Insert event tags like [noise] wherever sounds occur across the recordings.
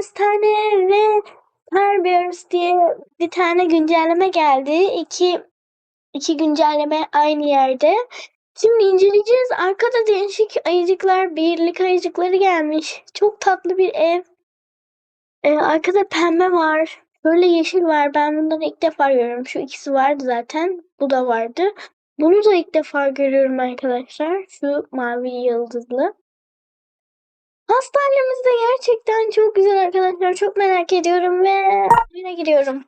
hastane ve Carbiers diye bir tane güncelleme geldi. İki, iki güncelleme aynı yerde. Şimdi inceleyeceğiz. Arkada değişik ayıcıklar, birlik ayıcıkları gelmiş. Çok tatlı bir ev. Ee, arkada pembe var. Böyle yeşil var. Ben bundan ilk defa görüyorum. Şu ikisi vardı zaten. Bu da vardı. Bunu da ilk defa görüyorum arkadaşlar. Şu mavi yıldızlı. Hastanemiz de gerçekten çok güzel arkadaşlar. Çok merak ediyorum ve oyuna giriyorum.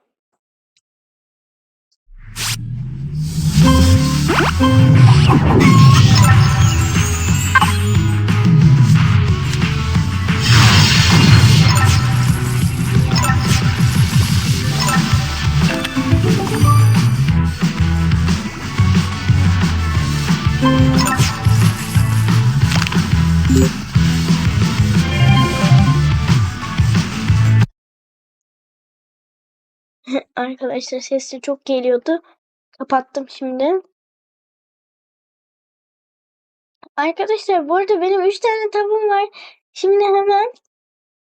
Arkadaşlar sesi çok geliyordu. Kapattım şimdi. Arkadaşlar bu arada benim 3 tane tavuğum var. Şimdi hemen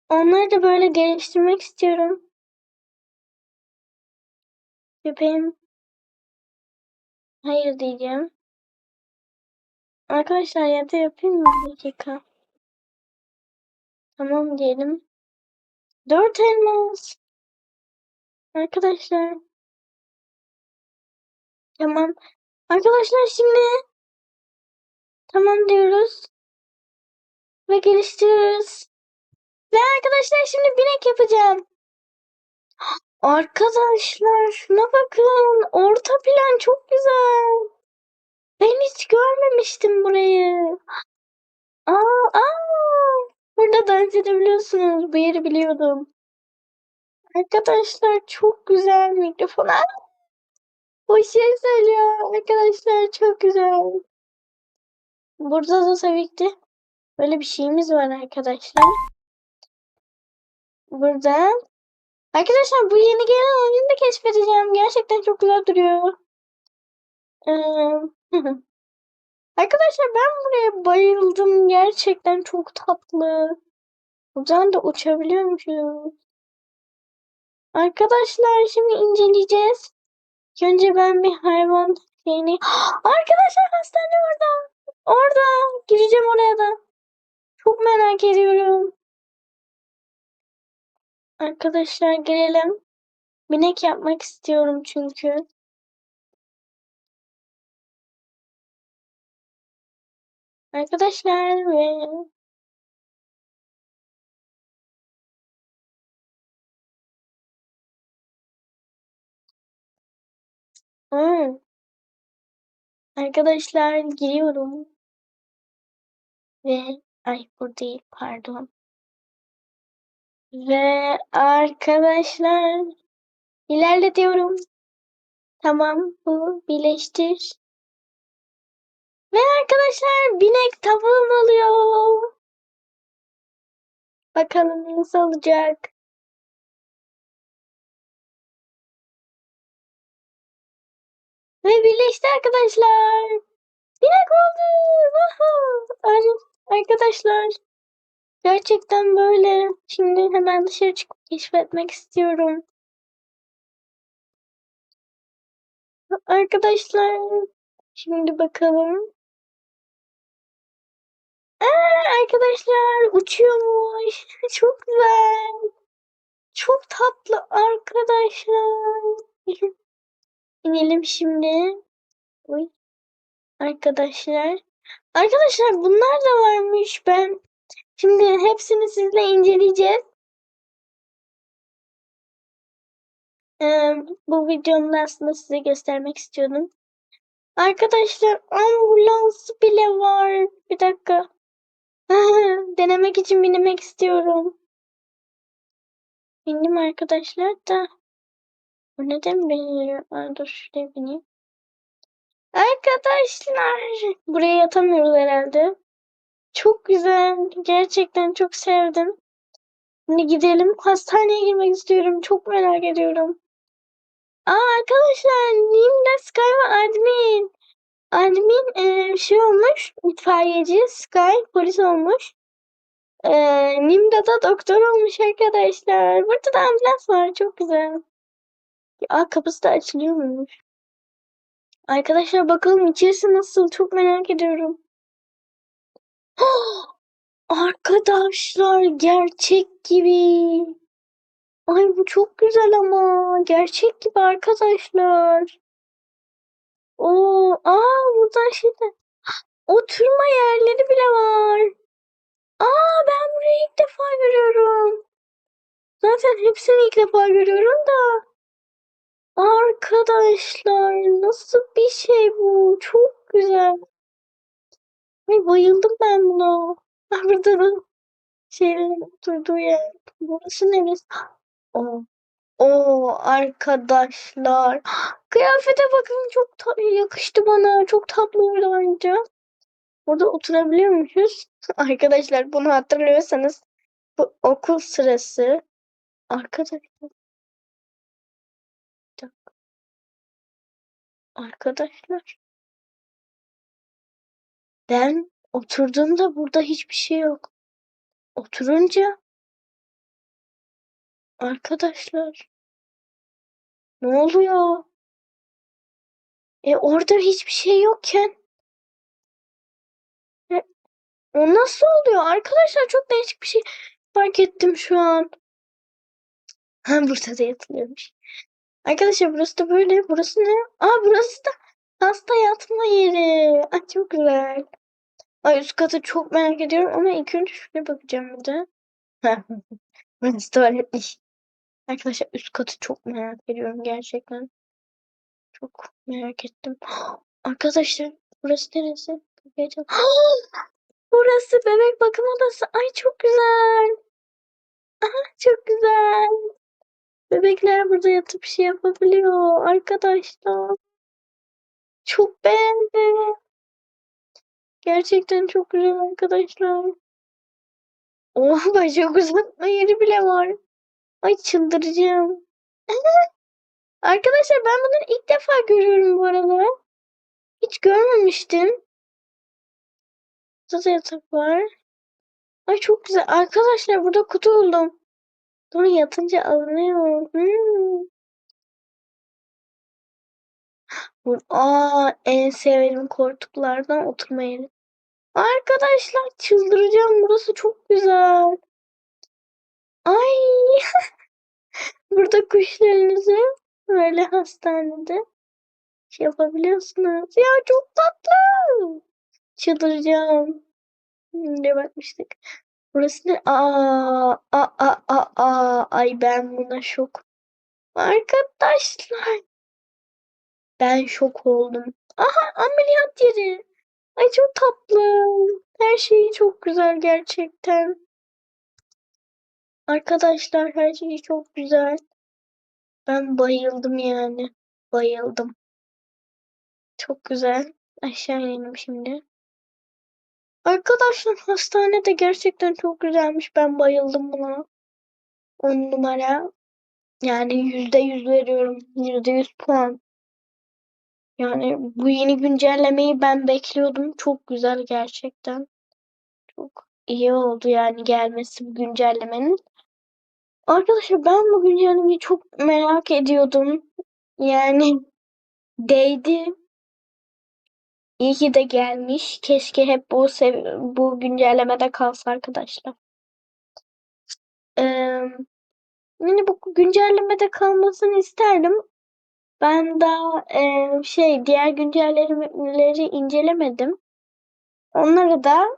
onları da böyle geliştirmek istiyorum. Köpeğim. Hayır diyeceğim. Arkadaşlar ya da yapayım mı? Bir dakika. Tamam diyelim. 4 elmas. Arkadaşlar. Tamam. Arkadaşlar şimdi tamam diyoruz. Ve geliştiriyoruz. Ve arkadaşlar şimdi binek yapacağım. Arkadaşlar şuna bakın. Orta plan çok güzel. Ben hiç görmemiştim burayı. Aa, aa. Burada dans edebiliyorsunuz. Bu yeri biliyordum. Arkadaşlar çok güzel mikrofon. Bu şey söylüyor. Arkadaşlar çok güzel. Burada da tabii ki böyle bir şeyimiz var arkadaşlar. Burada. Arkadaşlar bu yeni gelen oyunu da keşfedeceğim. Gerçekten çok güzel duruyor. [laughs] Arkadaşlar ben buraya bayıldım. Gerçekten çok tatlı. Buradan da uçabiliyormuşuz. Arkadaşlar şimdi inceleyeceğiz. Önce ben bir hayvan şeyini... [gasps] Arkadaşlar hastane orada. Orada. Gireceğim oraya da. Çok merak ediyorum. Arkadaşlar girelim. Binek yapmak istiyorum çünkü. Arkadaşlar ve Hmm. Arkadaşlar giriyorum. Ve ay bu değil pardon. Ve arkadaşlar ilerle diyorum. Tamam bu birleştir. Ve arkadaşlar binek tavuğum oluyor. Bakalım nasıl olacak. Ve birleşti arkadaşlar. Binek oldu. Woohoo! Ar- Arkadaşlar gerçekten böyle. Şimdi hemen dışarı çıkıp keşfetmek istiyorum. Arkadaşlar şimdi bakalım. Aa, arkadaşlar uçuyormuş. [laughs] Çok güzel. Çok tatlı arkadaşlar. [laughs] İnelim şimdi. Uy. Arkadaşlar. Arkadaşlar bunlar da varmış. Ben şimdi hepsini sizle inceleyeceğiz. Ee, bu videomda aslında size göstermek istiyordum. Arkadaşlar ambulans bile var. Bir dakika. [laughs] Denemek için binmek istiyorum. Bindim arkadaşlar da. Neden? Aa, dur şuraya bineyim. Arkadaşlar. Buraya yatamıyoruz herhalde. Çok güzel. Gerçekten çok sevdim. Şimdi gidelim. Hastaneye girmek istiyorum. Çok merak ediyorum. Aa arkadaşlar. Nimda Sky ve Admin. Admin e, şey olmuş. itfaiyeci. Sky polis olmuş. Ee, Nimda'da doktor olmuş arkadaşlar. Burada da ambulans var. Çok güzel. Aa kapısı da açılıyormuş. Arkadaşlar bakalım içerisi nasıl? Çok merak ediyorum. [gasps] Arkadaşlar gerçek gibi. Ay bu çok güzel ama. Gerçek gibi arkadaşlar. Oo, aa buradan şeyde. [gasps] Oturma yerleri bile var. Aa ben burayı ilk defa görüyorum. Zaten hepsini ilk defa görüyorum da. Arkadaşlar nasıl bir şey bu? Çok güzel. Ay bayıldım ben buna. Da şeylerin oturduğu yer. Burası neresi? O. [gasps] O arkadaşlar. [gasps] Kıyafete bakın çok yakıştı bana. Çok tatlı oldu bence. Burada oturabiliyormuşuz. [laughs] Arkadaşlar bunu hatırlıyorsanız bu okul sırası. Arkadaşlar. Arkadaşlar. Ben oturduğumda burada hiçbir şey yok. Oturunca arkadaşlar ne oluyor? E orada hiçbir şey yokken e, o nasıl oluyor? Arkadaşlar çok değişik bir şey fark ettim şu an. Ha burada da yatılıyormuş. Arkadaşlar burası da böyle. Burası ne? Aa burası da hasta yatma yeri. Ay çok güzel. Ay üst katı çok merak ediyorum ama ilk önce şuraya bakacağım bir de. [laughs] Burası tuvaletmiş. Arkadaşlar üst katı çok merak ediyorum gerçekten. Çok merak ettim. [gasps] Arkadaşlar burası neresi? Açalım. [gasps] Burası bebek bakım odası. Ay çok güzel. Aha, çok güzel. Bebekler burada yatıp şey yapabiliyor arkadaşlar. Çok beğendim. Gerçekten çok güzel arkadaşlar. Oh bacak uzatma yeri bile var. Ay çıldıracağım. [laughs] Arkadaşlar ben bunları ilk defa görüyorum bu arada. Hiç görmemiştim. Burada da yatak var. Ay çok güzel. Arkadaşlar burada kutu buldum. Sonra yatınca alınıyor. Hmm. Bu, aa, en sevdiğim koltuklardan oturma yeri. Arkadaşlar çıldıracağım. Burası çok güzel. Ay. [laughs] Burada kuşlarınızı böyle hastanede şey yapabiliyorsunuz. Ya çok tatlı. Çıldıracağım. Ne bakmıştık. Burası ne? Aa, aa, aa, aa, aa. Ay ben buna şok. Arkadaşlar. Ben şok oldum. Aha ameliyat yeri. Ay çok tatlı. Her şeyi çok güzel gerçekten. Arkadaşlar her şeyi çok güzel. Ben bayıldım yani. Bayıldım. Çok güzel. Aşağı inelim şimdi. Arkadaşlar hastane de gerçekten çok güzelmiş. Ben bayıldım buna. On numara. Yani yüzde yüz veriyorum. Yüzde yüz puan. Yani bu yeni güncellemeyi ben bekliyordum. Çok güzel gerçekten. Çok iyi oldu yani gelmesi bu güncellemenin. Arkadaşlar ben bu güncellemeyi çok merak ediyordum. Yani değdi. İyi ki de gelmiş. Keşke hep bu bu güncellemede kalsa arkadaşlar. Ee, yani bu güncellemede kalmasını isterdim. Ben daha e, şey diğer güncellemeleri incelemedim. Onları da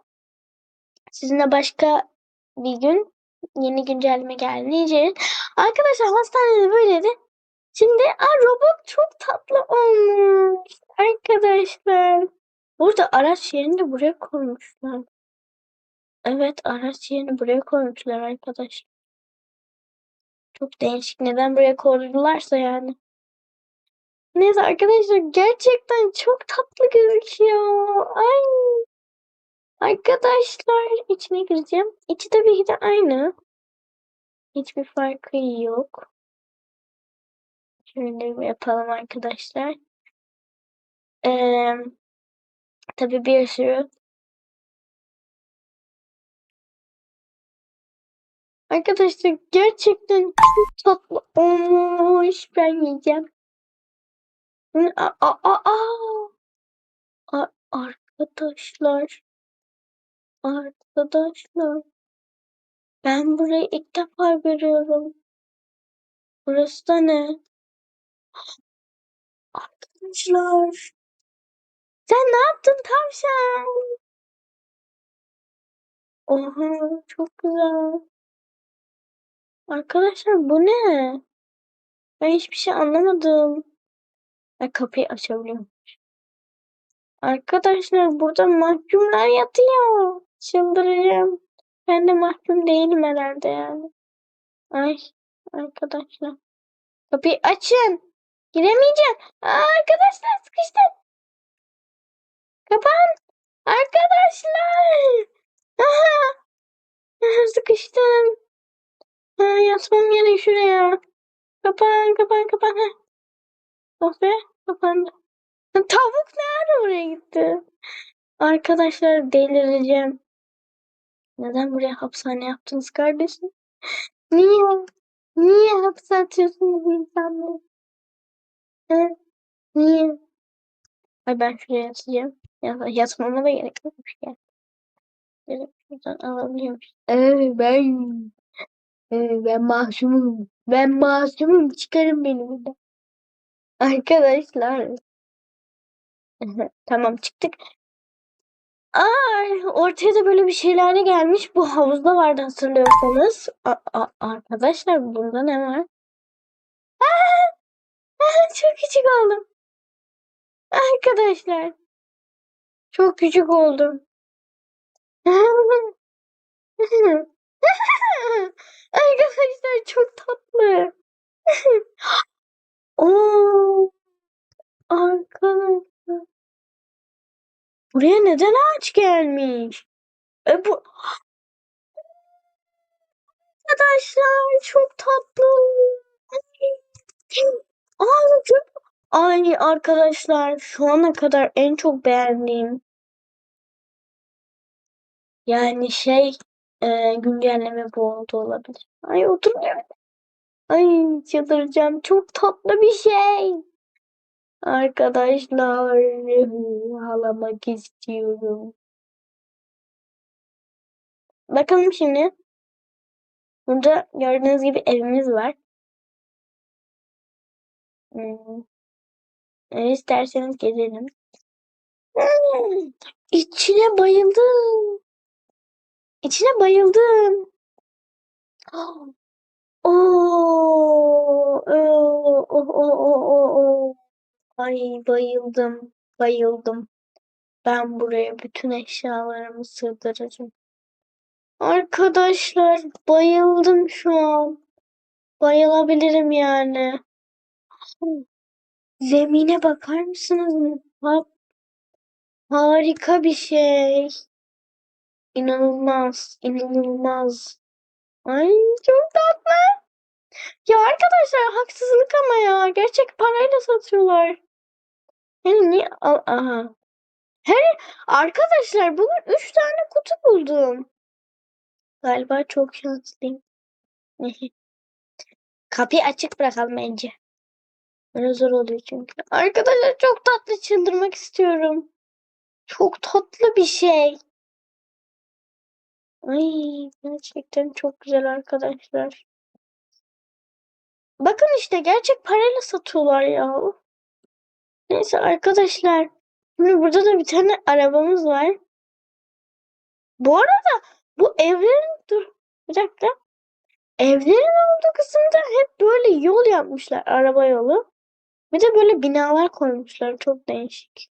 sizinle başka bir gün yeni güncelleme geldiğinde inceleyin. Arkadaşlar hastanede böyleydi. Şimdi aa, robot çok tatlı olmuş. Arkadaşlar. Burada araç yerini de buraya koymuşlar. Evet araç yerini buraya koymuşlar arkadaşlar. Çok değişik. Neden buraya koydularsa yani. Neyse arkadaşlar gerçekten çok tatlı gözüküyor. Ay. Arkadaşlar içine gireceğim. İçi tabii ki de aynı. Hiçbir farkı yok. Bir yapalım arkadaşlar. Ee, tabii bir sürü Arkadaşlar gerçekten çok tatlı olmuş. Ben yiyeceğim. Hı, a- a- a- a- A- Arkadaşlar. Arkadaşlar. Ben burayı ilk defa görüyorum. Burası da ne? Arkadaşlar. Sen ne yaptın tavşan? Oha çok güzel. Arkadaşlar bu ne? Ben hiçbir şey anlamadım. Ben kapıyı açabiliyorum. Arkadaşlar burada mahkumlar yatıyor. Çıldıracağım. Ben de mahkum değilim herhalde yani. Ay arkadaşlar. Kapıyı açın. Giremeyeceğim. Aa, arkadaşlar sıkıştım. Kapan. Arkadaşlar. Aha. Sıkıştım. Ha, yatmam gerek şuraya. Kapan kapan kapan. Oh be kapandı. Tavuk nerede oraya gitti? Arkadaşlar delireceğim. Neden buraya hapishane yaptınız kardeşim? Niye? Niye hapse atıyorsunuz insanları? Niye? Ay ben şuraya yatacağım. Ya, yatmama da gerek yokmuş ya. Direkt şuradan alabiliyormuş. Ee, ben ee, ben masumum. Ben masumum. Çıkarın beni buradan. Arkadaşlar. [laughs] Tamam çıktık. Ay, ortaya da böyle bir şeyler gelmiş. Bu havuzda vardı hatırlıyorsanız. A- a- arkadaşlar bunda ne var? Çok küçük oldum. Arkadaşlar. Çok küçük oldum. [laughs] Arkadaşlar çok tatlı. [laughs] Oo, arkadaşlar. Buraya neden ağaç gelmiş? E bu arkadaşlar çok tatlı. Aa, çok... Ay arkadaşlar şu ana kadar en çok beğendiğim yani şey e, güncelleme bu oldu olabilir. Ay oturmuyorum. Ay çıldıracağım. Çok tatlı bir şey. Arkadaşlar ağlamak istiyorum. Bakalım şimdi. Burada gördüğünüz gibi evimiz var. Hmm. E, isterseniz gezelim. Hmm. İçine bayıldım. İçine bayıldım. [gasps] Oo, oo, oh, oh, oh. Ay bayıldım, bayıldım. Ben buraya bütün eşyalarımı sığdırırım. Arkadaşlar bayıldım şu an. Bayılabilirim yani. Zemine bakar mısınız? Ha- harika bir şey. İnanılmaz, inanılmaz. Ay çok tatlı. Ya arkadaşlar haksızlık ama ya. Gerçek parayla satıyorlar. Yani niye? Aha. Her arkadaşlar bugün 3 tane kutu buldum. Galiba çok şanslıyım. [laughs] Kapıyı açık bırakalım bence. Böyle zor oluyor çünkü. Arkadaşlar çok tatlı çıldırmak istiyorum. Çok tatlı bir şey. Ay gerçekten çok güzel arkadaşlar. Bakın işte gerçek parayla satıyorlar ya. Neyse arkadaşlar. Şimdi burada da bir tane arabamız var. Bu arada bu evlerin dur bir dakika. Evlerin olduğu kısımda hep böyle yol yapmışlar. Araba yolu. Bir de böyle binalar koymuşlar. Çok değişik.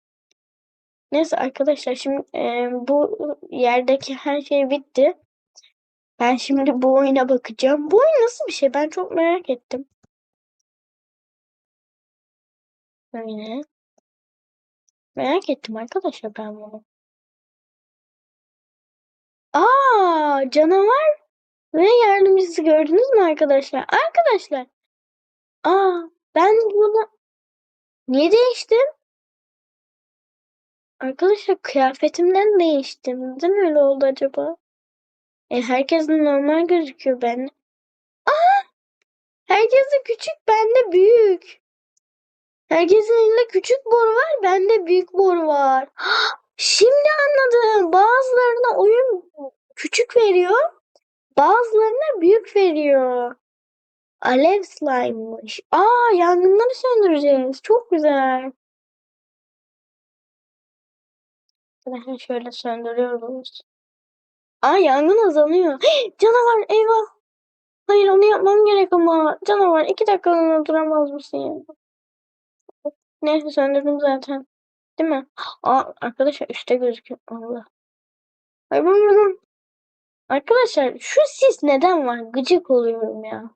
Neyse arkadaşlar şimdi e, bu yerdeki her şey bitti. Ben şimdi bu oyuna bakacağım. Bu oyun nasıl bir şey? Ben çok merak ettim. Böyle. Merak ettim arkadaşlar ben bunu. Aa, canavar ve yardımcısı gördünüz mü arkadaşlar? Arkadaşlar. Aa, ben bunu niye değiştim? Arkadaşlar kıyafetimden değiştim. Neden öyle oldu acaba? E herkes normal gözüküyor bende. Aa! Herkes de küçük, bende büyük. Herkesin elinde küçük boru var, bende büyük boru var. [gasps] Şimdi anladım. Bazılarına oyun küçük veriyor, bazılarına büyük veriyor. Alev slime'mış. Aa, yangınları söndüreceğiz. Çok güzel. Arkadaşlar şöyle söndürüyoruz. Aa, yangın azalıyor. Canavar, eyvah. Hayır, onu yapmam gerek ama. Canavar, iki dakikalığına duramaz mısın ya? Neyse söndürdüm zaten. Değil mi? Aa, arkadaşlar üstte gözüküyor. Allah. Ay ben buradan. Arkadaşlar şu sis neden var? Gıcık oluyorum ya.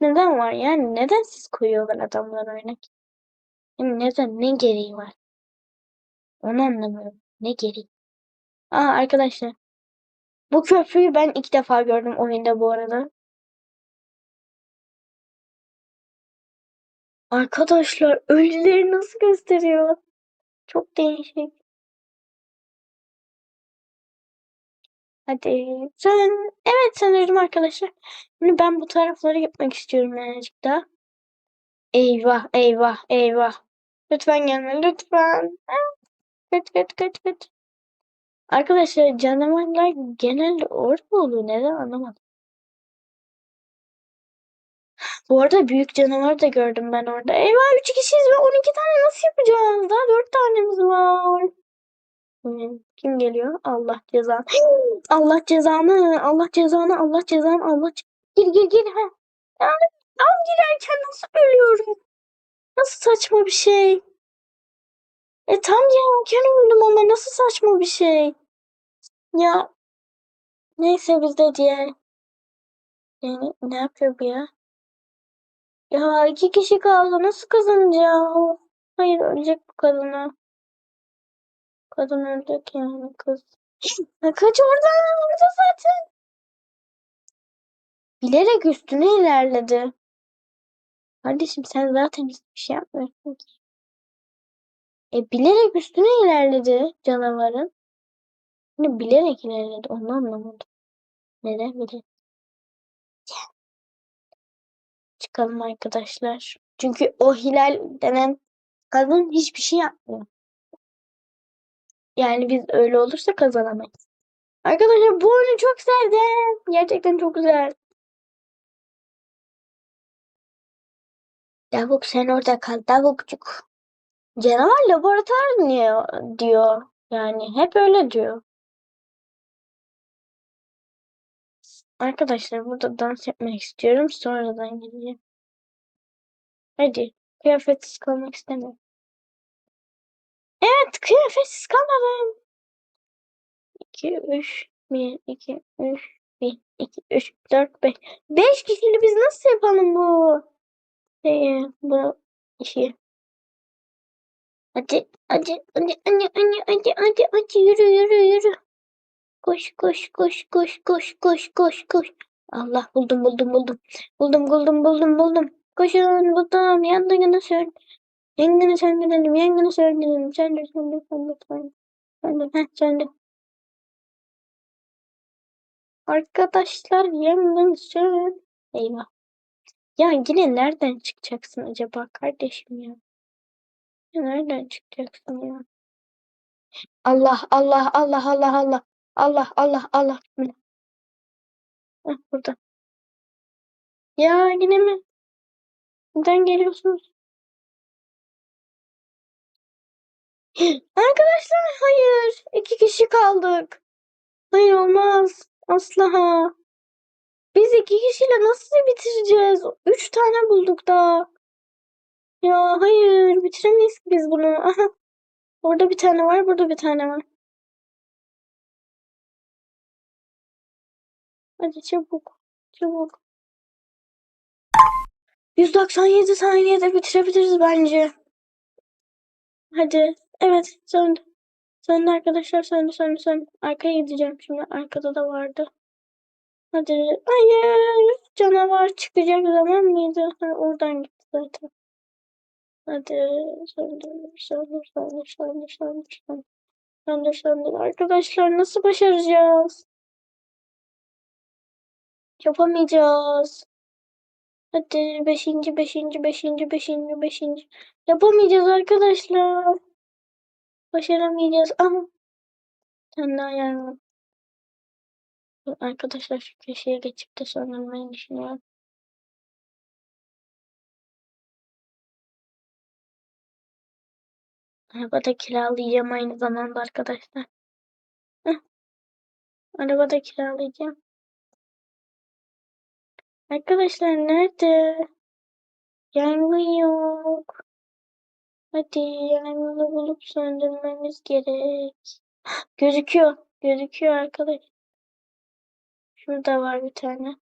Neden var? Yani neden sis koyuyorlar adamlar örnek? Yani neden? Ne gereği var? Onu anlamıyorum. Ne gereği? Aa arkadaşlar. Bu köprüyü ben ilk defa gördüm oyunda bu arada. Arkadaşlar ölüleri nasıl gösteriyor? Çok değişik. Hadi sen. Evet sanırım arkadaşlar. Şimdi ben bu taraflara gitmek istiyorum birazcık daha. Eyvah eyvah eyvah. Lütfen gelme lütfen. Köt köt köt köt. Arkadaşlar canavarlar genelde orada oluyor. Neden anlamadım. Bu arada büyük canavar da gördüm ben orada. Eyvah 3 kişiyiz ve 12 tane nasıl yapacağız? Daha 4 tanemiz var. Hmm, Kim geliyor? Allah cezanı. [gasps] Allah cezanı. Allah cezanı. Allah cezanı. Allah ce- Gir gir gir. Ha. Tam girerken nasıl ölüyorum? Nasıl saçma bir şey? E tam girerken öldüm ama nasıl saçma bir şey? Ya neyse biz de diğer yani ne yapıyor bu ya? Ya iki kişi kaldı nasıl kazanacağız? Hayır ölecek bu kadına. Kadın ölecek yani kız. [laughs] Kaç oradan orada zaten. Bilerek üstüne ilerledi. Kardeşim sen zaten hiçbir şey yapmıyorsun ki. E bilerek üstüne ilerledi canavarın. Hani bilerek ilerledi onu anlamadım. Neden bilerek? Çıkalım arkadaşlar. Çünkü o Hilal denen kadın hiçbir şey yapmıyor. Yani biz öyle olursa kazanamayız. Arkadaşlar bu oyunu çok sevdim. Gerçekten çok güzel. Davuk sen orada kal Davukcuk. Canavar laboratuvar niye diyor. Yani hep öyle diyor. Arkadaşlar burada dans etmek istiyorum. Sonradan gideceğim. Hadi. Kıyafetsiz kalmak istemiyorum. Evet kıyafetsiz kalmadım. 2, 3, 1, 2, 3, 1, 2, 3, 4, 5. 5 kişiyle biz nasıl yapalım bu şeyi, bu işi? Hadi, hadi, hadi, hadi, hadi, hadi, hadi, hadi, yürü, yürü, yürü. Koş, koş, koş, koş, koş, koş, koş, koş. Allah buldum, buldum, buldum. Buldum, buldum, buldum, buldum. Koşun, buldum. Yangını söndür. Yangını söndürelim, yangını söndürelim. Söndür, söndür, söndür, söndür. Söndür, heh, söndür. Arkadaşlar yangın söndür. Eyvah. Ya yine nereden çıkacaksın acaba kardeşim ya? Ya nereden çıkacaksın ya? Allah Allah Allah Allah Allah Allah Allah Allah. Heh, burada. Ya yine mi? Neden geliyorsunuz? Arkadaşlar hayır. İki kişi kaldık. Hayır olmaz. Asla. Biz iki kişiyle nasıl bitireceğiz? Üç tane bulduk daha. Ya hayır bitiremeyiz ki biz bunu. Aha. Orada bir tane var, burada bir tane var. Hadi çabuk. Çabuk. 197 saniyede bitirebiliriz bence. Hadi. Evet söndü. Söndü arkadaşlar söndü söndü söndü. Arkaya gideceğim şimdi. Arkada da vardı. Hadi. Hayır. Canavar çıkacak zaman mıydı? Ha, oradan gitti zaten. Hadi. Söndür söndür söndür söndür söndür söndür. Söndür söndür. Arkadaşlar nasıl başaracağız? Yapamayacağız. Hadi beşinci, beşinci, beşinci, beşinci, beşinci. Yapamayacağız arkadaşlar. Başaramayacağız. Ama sen daha yardım. Arkadaşlar şu köşeye geçip de söndürmeyi düşünüyorum. Arabada kiralayacağım aynı zamanda arkadaşlar. Heh. Arabada kiralayacağım. Arkadaşlar nerede? Yangın yok. Hadi yangını bulup söndürmemiz gerek. Gözüküyor. Gözüküyor arkadaş. Şurada var bir tane.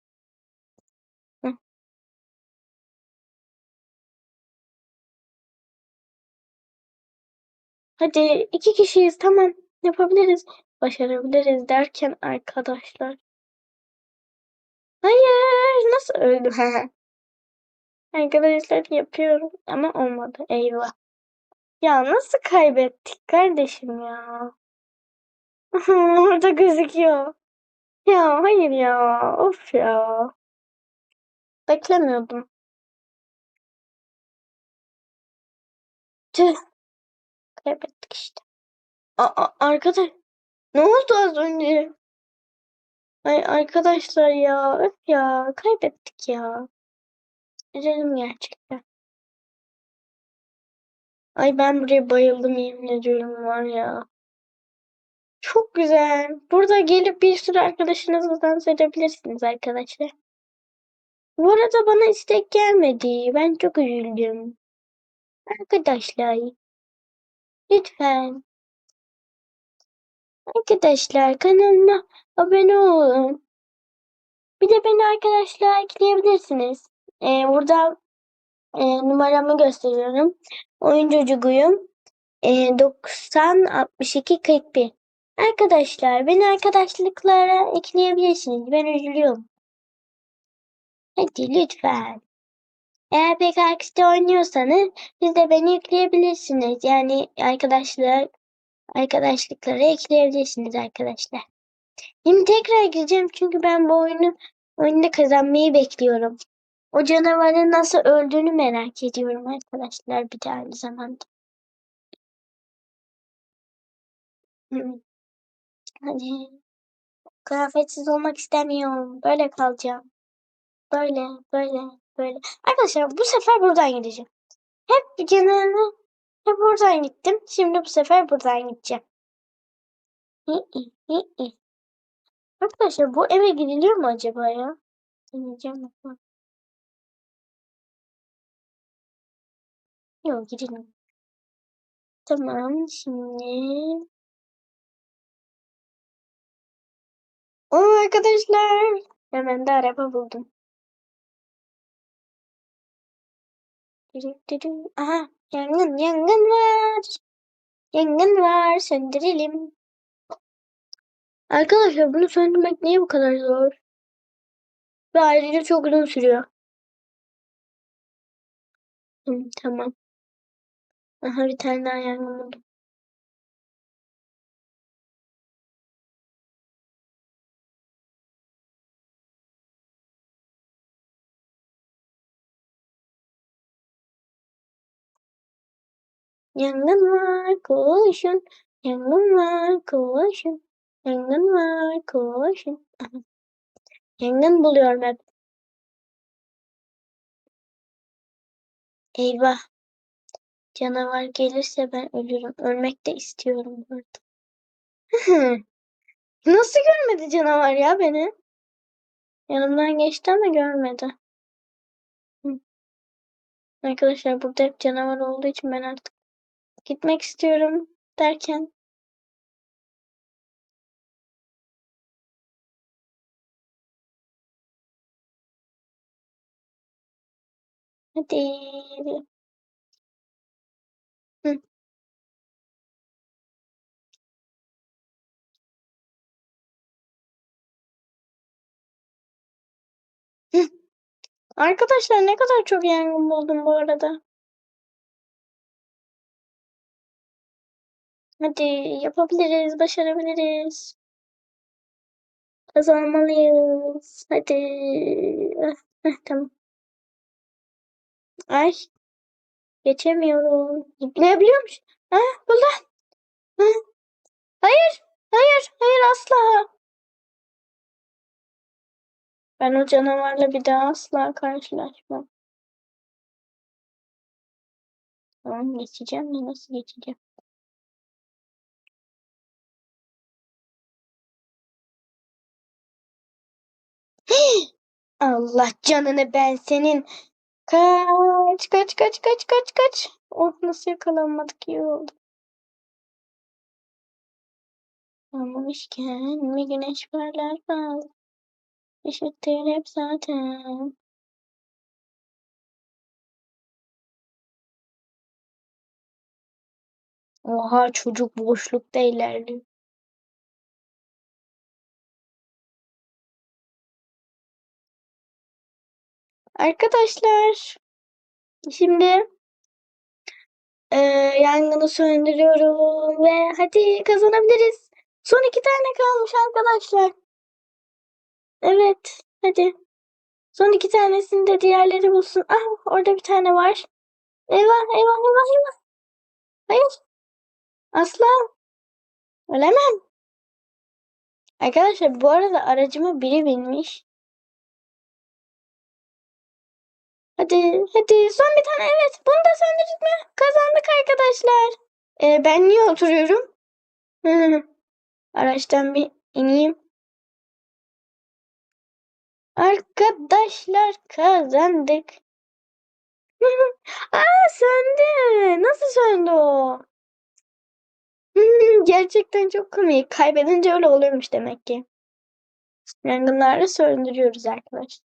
Hadi iki kişiyiz tamam yapabiliriz. Başarabiliriz derken arkadaşlar. Hayır nasıl öldü? [laughs] arkadaşlar yapıyorum ama olmadı eyvah. Ya nasıl kaybettik kardeşim ya? [laughs] Orada gözüküyor. Ya hayır ya. Of ya. Beklemiyordum. Tüh. Kaybettik işte. Aa, arkadaş. Ne oldu az önce? Ay arkadaşlar ya. Öf ya. Kaybettik ya. Üzüldüm gerçekten. Ay ben buraya bayıldım yemin ediyorum var ya. Çok güzel. Burada gelip bir sürü arkadaşınızla dans edebilirsiniz arkadaşlar. Bu arada bana istek gelmedi. Ben çok üzüldüm. Arkadaşlar. Lütfen. Arkadaşlar kanalıma abone olun. Bir de beni arkadaşlar ekleyebilirsiniz. Ee, burada e, numaramı gösteriyorum. Oyuncocuguyum. E, 90 62 41. Arkadaşlar beni arkadaşlıklara ekleyebilirsiniz. Ben üzülüyorum. Hadi lütfen. Eğer PKX'de oynuyorsanız siz de beni ekleyebilirsiniz. Yani arkadaşlar arkadaşlıklara ekleyebilirsiniz arkadaşlar. Şimdi tekrar gireceğim çünkü ben bu oyunu oyunda kazanmayı bekliyorum. O canavarın nasıl öldüğünü merak ediyorum arkadaşlar bir de aynı zamanda. Hı. Hadi. Kıyafetsiz olmak istemiyorum. Böyle kalacağım. Böyle, böyle, böyle. Arkadaşlar bu sefer buradan gideceğim. Hep canavarı hep buradan gittim. Şimdi bu sefer buradan gideceğim. Arkadaşlar bu eve gidiliyor mu acaba ya? Deneyeceğim bakalım. Yok gidelim. Tamam şimdi. O arkadaşlar. Hemen de araba buldum. Aha yangın yangın var. Yangın var söndürelim. Arkadaşlar bunu söndürmek niye bu kadar zor? Ve ayrıca çok uzun sürüyor. Hı, tamam. Aha bir tane daha yangın buldum. Yangın var koşun. Yangın var koşun. Yangın var koşun. Yangın buluyorum hep. Eyvah. Canavar gelirse ben ölürüm. Ölmek de istiyorum burada. [laughs] Nasıl görmedi canavar ya beni? Yanımdan geçti ama görmedi. Arkadaşlar burada hep canavar olduğu için ben artık gitmek istiyorum derken hadi. Arkadaşlar ne kadar çok yangın buldum bu arada. Hadi yapabiliriz, başarabiliriz. Kazanmalıyız. Hadi. Ah, ah, tamam. Ay. Geçemiyorum. Zıplayabiliyor musun? Ha, buldum. Ha. Hayır. Hayır. Hayır asla. Ben o canavarla bir daha asla karşılaşmam. Tamam geçeceğim de nasıl geçeceğim? [gasps] Allah canını ben senin. Kaç kaç kaç kaç kaç kaç. Oh nasıl yakalanmadık iyi oldu. Olmamışken mi güneş parlar. Eşittir hep zaten. Oha çocuk boşlukta ilerliyor. Arkadaşlar şimdi e, yangını söndürüyorum ve hadi kazanabiliriz. Son iki tane kalmış arkadaşlar. Evet hadi. Son iki tanesini de diğerleri bulsun. Ah orada bir tane var. Eyvah eyvah eyvah eyvah. Hayır. Asla. Ölemem. Arkadaşlar bu arada aracıma biri binmiş. Hadi hadi son bir tane evet. Bunu da söndürdük mü? Kazandık arkadaşlar. Ee, ben niye oturuyorum? [laughs] Araçtan bir ineyim. Arkadaşlar kazandık. [laughs] Aa söndü. Nasıl söndü o? Gerçekten çok komik. Kaybedince öyle oluyormuş demek ki. Yangınları söndürüyoruz arkadaşlar.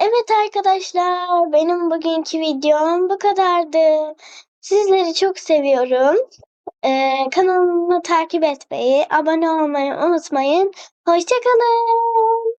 Evet arkadaşlar, benim bugünkü videom bu kadardı. Sizleri çok seviyorum. Ee, kanalımı takip etmeyi, abone olmayı unutmayın. Hoşçakalın.